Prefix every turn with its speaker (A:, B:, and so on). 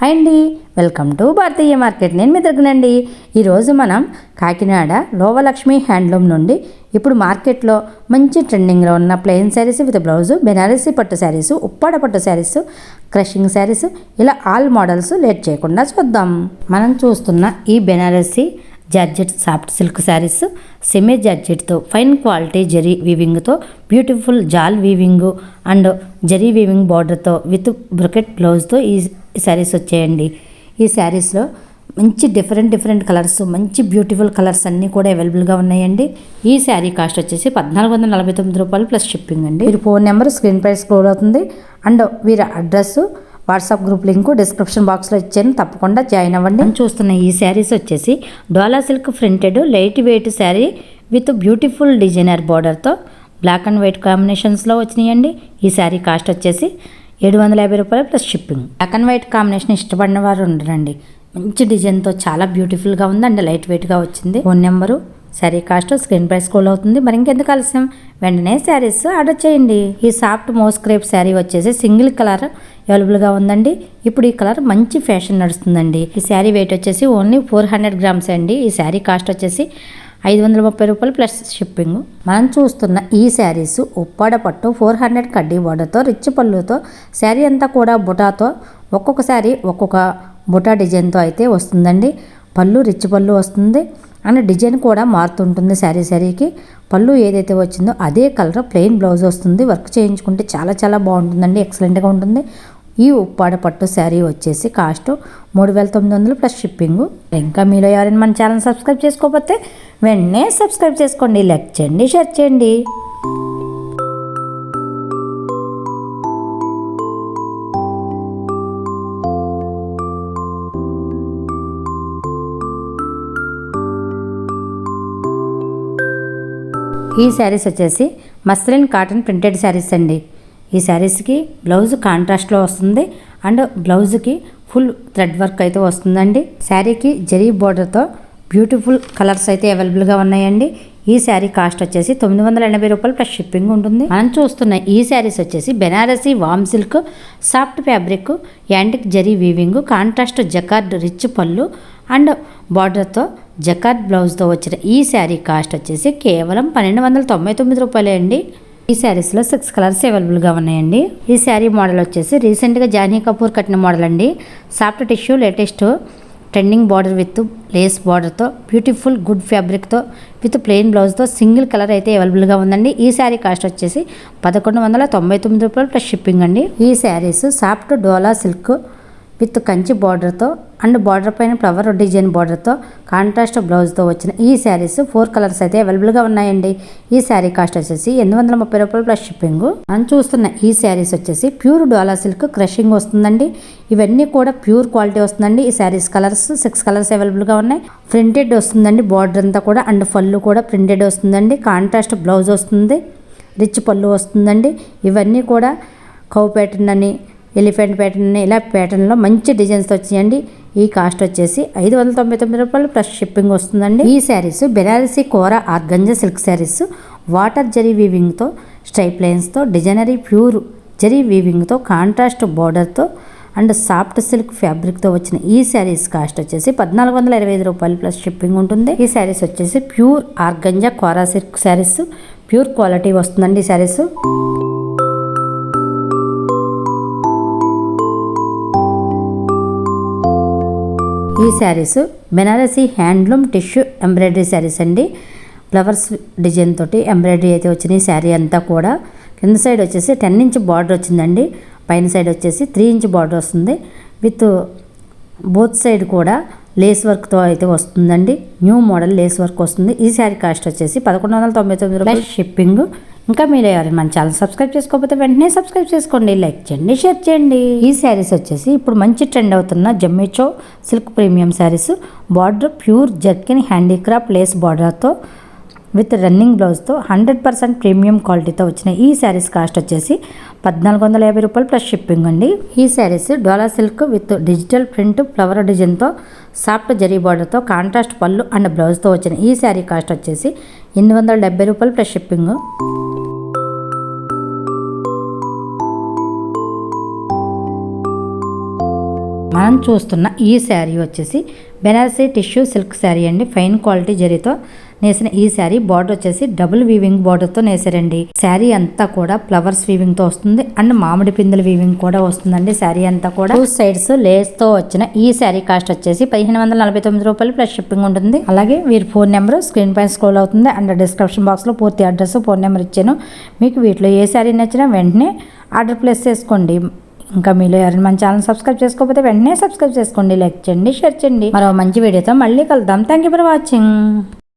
A: Hi అండి. Welcome to Bharatiya market. నేను మీ దగ్గరండి ఈరోజు మనం కాకినాడ లోవలక్ష్మి హ్యాండ్లూమ్ నుండి ఇప్పుడు మార్కెట్లో మంచి ట్రెండింగ్లో ఉన్న plain sarees with blouse Banarasi పట్టు శారీస్ ఉప్పాడ పట్టు శారీస్ క్రషింగ్ శారీస్ ఇలా ఆల్ మోడల్స్ లేట్ చేయకుండా చూద్దాం. మనం చూస్తున్న ఈ Banarasi georgette soft silk sarees semi జార్జెట్తో fine quality zari వీవింగ్తో beautiful jaal weaving and zari weaving బార్డర్తో విత్ బ్రకెట్ బ్లౌజ్తో ఈ శారీస్ వచ్చాయండి. ఈ శారీస్లో మంచి డిఫరెంట్ డిఫరెంట్ కలర్స్ మంచి బ్యూటిఫుల్ కలర్స్ అన్నీ కూడా అవైలబుల్గా ఉన్నాయండి. ఈ శారీ కాస్ట్ వచ్చేసి పద్నాలుగు వందల నలభై తొమ్మిది రూపాయలు ప్లస్ షిప్పింగ్ అండి. వీరి ఫోన్ నెంబర్ స్క్రీన్ పై స్క్రోల్ అవుతుంది. అండ్ వీరి address WhatsApp group link description బాక్స్లో ఇచ్చాను. తప్పకుండా జాయిన్ అవ్వండి. నేను చూస్తున్న ఈ శారీస్ వచ్చేసి డోలా silk printed light weight sari with beautiful designer బార్డర్తో బ్లాక్ అండ్ వైట్ కాంబినేషన్స్లో వచ్చినాయండి. ఈ శారీ కాస్ట్ వచ్చేసి ఏడు వందల యాభై రూపాయలు plus shipping black and white combination ఇష్టపడిన వారు ఉండరండి. మంచి డిజైన్తో చాలా బ్యూటిఫుల్గా ఉంది అండ్ లైట్ వెయిట్గా వచ్చింది. Phone number saree cost screen price scroll అవుతుంది. మరి ఇంకెందుకు ఆలస్యం? వెంటనే శారీస్ ఆర్డర్ చేయండి. ఈ సాఫ్ట్ మోస్క్రేప్ శారీ వచ్చేసి సింగిల్ కలర్ అవైలబుల్గా ఉందండి. ఇప్పుడు ఈ కలర్ మంచి ఫ్యాషన్ నడుస్తుందండి. ఈ శారీ వెయిట్ వచ్చేసి ఓన్లీ ఫోర్ హండ్రెడ్ గ్రామ్స్ అండి. ఈ శారీ కాస్ట్ వచ్చేసి ఐదు వందల ముప్పై రూపాయలు ప్లస్ షిప్పింగ్. మనం చూస్తున్న ఈ శారీస్ ఉప్పాడ పట్టు ఫోర్ హండ్రెడ్ కడ్డీ బోర్డర్తో రిచ్ పళ్ళుతో శారీ అంతా కూడా బుటాతో ఒక్కొక్క శారీ ఒక్కొక్క బుటా డిజైన్తో అయితే వస్తుందండి. పళ్ళు రిచ్ పళ్ళు వస్తుంది. అండ్ డిజైన్ కూడా మారుతుంటుంది శారీ శారీకి. పళ్ళు ఏదైతే వచ్చిందో అదే కలర్ ప్లెయిన్ బ్లౌజ్ వస్తుంది. వర్క్ చేయించుకుంటే చాలా చాలా బాగుంటుందండి. ఎక్సలెంట్గా ఉంటుంది. ఈ ఉప్పాడ పట్టు శారీ వచ్చేసి కాస్ట్ మూడు వేల తొమ్మిది వందలు ప్లస్ షిప్పింగ్. ఇంకా మీలో ఎవరైనా మన ఛానల్ సబ్స్క్రైబ్ చేసుకోకపోతే వెంటనే సబ్స్క్రైబ్ చేసుకోండి. లైక్ చేయండి షేర్ చేయండి. ఈ శారీస్ వచ్చేసి మస్లిన్ కాటన్ ప్రింటెడ్ శారీస్ అండి. ఈ శారీస్కి బ్లౌజ్ కాంట్రాస్ట్లో వస్తుంది అండ్ బ్లౌజ్కి ఫుల్ థ్రెడ్ వర్క్ అయితే వస్తుందండి. శారీకి జరీ బోర్డర్తో బ్యూటిఫుల్ కలర్స్ అయితే అవైలబుల్గా ఉన్నాయండి. ఈ శారీ కాస్ట్ వచ్చేసి తొమ్మిది వందల ఎనభై రూపాయలు ప్లస్ షిప్పింగ్ ఉంటుంది. మనం చూస్తున్న ఈ శారీస్ వచ్చేసి Banarasi warm silk soft fabric antique zari weaving contrast jacquard rich pallu and బార్డర్తో జకాత్ బ్లౌజ్తో వచ్చిన ఈ శారీ కాస్ట్ వచ్చేసి కేవలం పన్నెండు వందల తొంభై తొమ్మిది రూపాయలే అండి. ఈ శారీస్లో సిక్స్ కలర్స్ అవైలబుల్గా ఉన్నాయండి. ఈ శారీ మోడల్ వచ్చేసి రీసెంట్గా జానీ కపూర్ కట్టిన మోడల్ అండి. Soft tissue latest trending border with lace బార్డర్తో బ్యూటిఫుల్ గుడ్ ఫ్యాబ్రిక్తో విత్ ప్లెయిన్ బ్లౌజ్తో సింగిల్ కలర్ అయితే అవైలబుల్గా ఉందండి. ఈ శారీ కాస్ట్ వచ్చేసి పదకొండు వందల తొంభై తొమ్మిది రూపాయలు ప్లస్ షిప్పింగ్ అండి. ఈ sarees soft Dola silk with Kanchi బార్డర్తో అండ్ బార్డర్ పైన ఫ్లవర్ డిజైన్ బార్డర్తో కాంట్రాస్ట్ బ్లౌజ్తో వచ్చిన ఈ శారీస్ ఫోర్ కలర్స్ అయితే అవైలబుల్గా ఉన్నాయండి. ఈ శారీ కాస్ట్ వచ్చేసి ఎనిమిది వందల ముప్పై రూపాయలు ప్లస్ షిప్పింగ్ మనం చూస్తున్న ఈ శారీస్ వచ్చేసి ప్యూర్ డోలా సిల్క్ క్రషింగ్ వస్తుందండి. ఇవన్నీ కూడా ప్యూర్ క్వాలిటీ వస్తుందండి. ఈ శారీస్ కలర్స్ సిక్స్ కలర్స్ అవైలబుల్గా ఉన్నాయి. ప్రింటెడ్ వస్తుందండి. బార్డర్ అంతా కూడా అండ్ ఫల్లు కూడా ప్రింటెడ్ వస్తుందండి. కాంట్రాస్ట్ బ్లౌజ్ వస్తుంది. రిచ్ పళ్ళు వస్తుందండి. ఇవన్నీ కూడా కౌ ప్యాటర్న్ అని ఎలిఫెంట్ ప్యాటర్న్ ఇలా ప్యాటర్న్లో మంచి డిజైన్స్ వచ్చాయండి. ఈ కాస్ట్ వచ్చేసి ఐదు వందల తొంభై తొమ్మిది రూపాయలు ప్లస్ షిప్పింగ్ వస్తుందండి. ఈ శారీస్ బెనారసీ కోర organza silk saris water zari వీవింగ్తో స్ట్రైప్ లైన్స్తో డిజైనరీ ప్యూర్ జరీ వీవింగ్తో కాంట్రాస్ట్ బార్డర్తో అండ్ సాఫ్ట్ సిల్క్ ఫ్యాబ్రిక్తో వచ్చిన ఈ శారీస్ కాస్ట్ వచ్చేసి పద్నాలుగు వందల ఇరవై ఐదు రూపాయలు ప్లస్ షిప్పింగ్ ఉంటుంది. ఈ శారీస్ వచ్చేసి pure organza kora silk sarees pure quality వస్తుందండి ఈ శారీస్. ఈ sarees Banarasi handloom tissue embroidery sarees అండి. ఫ్లవర్స్ డిజైన్ తోటి ఎంబ్రాయిడరీ అయితే వచ్చిన ఈ శారీ అంతా కూడా. కింద సైడ్ వచ్చేసి టెన్ ఇంచ్ బార్డర్ వచ్చిందండి. పైన సైడ్ వచ్చేసి త్రీ ఇంచ్ బార్డర్ వస్తుంది. విత్ బోత్ సైడ్ కూడా లేస్ వర్క్తో అయితే వస్తుందండి. న్యూ మోడల్ లేస్ వర్క్ వస్తుంది. ఈ శారీ కాస్ట్ వచ్చేసి పదకొండు వందల తొంభై తొమ్మిది రూపాయలు. షిప్పింగ్. ఇంకా మీరు ఎవరైనా మన ఛానల్ సబ్స్క్రైబ్ చేసుకోకపోతే వెంటనే సబ్స్క్రైబ్ చేసుకోండి లైక్ చేయండి షేర్ చేయండి. ఈ శారీస్ వచ్చేసి ఇప్పుడు మంచి ట్రెండ్ అవుతున్న Jimmy Choo silk premium sarees. Border pure zircon handicraft lace బార్డర్తో విత్ రన్నింగ్ బ్లౌజ్తో హండ్రెడ్ పర్సెంట్ ప్రీమియం క్వాలిటీతో వచ్చిన ఈ శారీస్ కాస్ట్ వచ్చేసి పద్నాలుగు వందల యాభై రూపాయలు ప్లస్ షిప్పింగ్ అండి. ఈ sarees Dola silk with digital print flower డిజైన్తో సాఫ్ట్ జరీ బార్డర్తో కాంట్రాస్ట్ పళ్ళు అండ్ బ్లౌజ్తో వచ్చిన ఈ శారీ కాస్ట్ వచ్చేసి ఎనిమిది వందల డెబ్బై రూపాయలు ప్లస్ షిప్పింగ్ మనం చూస్తున్న ఈ శారీ వచ్చేసి బెనారసీ టిష్యూ సిల్క్ శారీ అండి. ఫైన్ క్వాలిటీ జరీతో నేసిన ఈ శారీ బార్డర్ వచ్చేసి డబుల్ వీవింగ్ బార్డర్తో నేసారండి. శారీ అంతా కూడా ఫ్లవర్స్ వీవింగ్తో వస్తుంది. అండ్ మామిడి పిందెల వీవింగ్ కూడా వస్తుందండి శారీ అంతా కూడా. టూ సైడ్స్ లేస్తో వచ్చిన ఈ శారీ కాస్ట్ వచ్చేసి పదిహేను వందల నలభై తొమ్మిది రూపాయలు ప్లస్ షిప్పింగ్ ఉంటుంది. అలాగే వీరి ఫోన్ నెంబర్ స్క్రీన్ పైన స్క్రోల్ అవుతుంది. అండ్ డిస్క్రిప్షన్ బాక్స్లో పూర్తి అడ్రస్ ఫోన్ నెంబర్ ఇచ్చాను. మీకు వీటిలో ఏ శారీ నచ్చినా వెంటనే ఆర్డర్ ప్లేస్ చేసుకోండి. ఇంకా మీలో ఎవరైనా మన ఛానల్ సబ్స్క్రైబ్ చేసుకోకపోతే వెంటనే సబ్స్క్రైబ్ చేసుకోండి లైక్ చేయండి షేర్ చేయండి. మరో మంచి వీడియోతో మళ్ళీ కలుద్దాం. Thank you for watching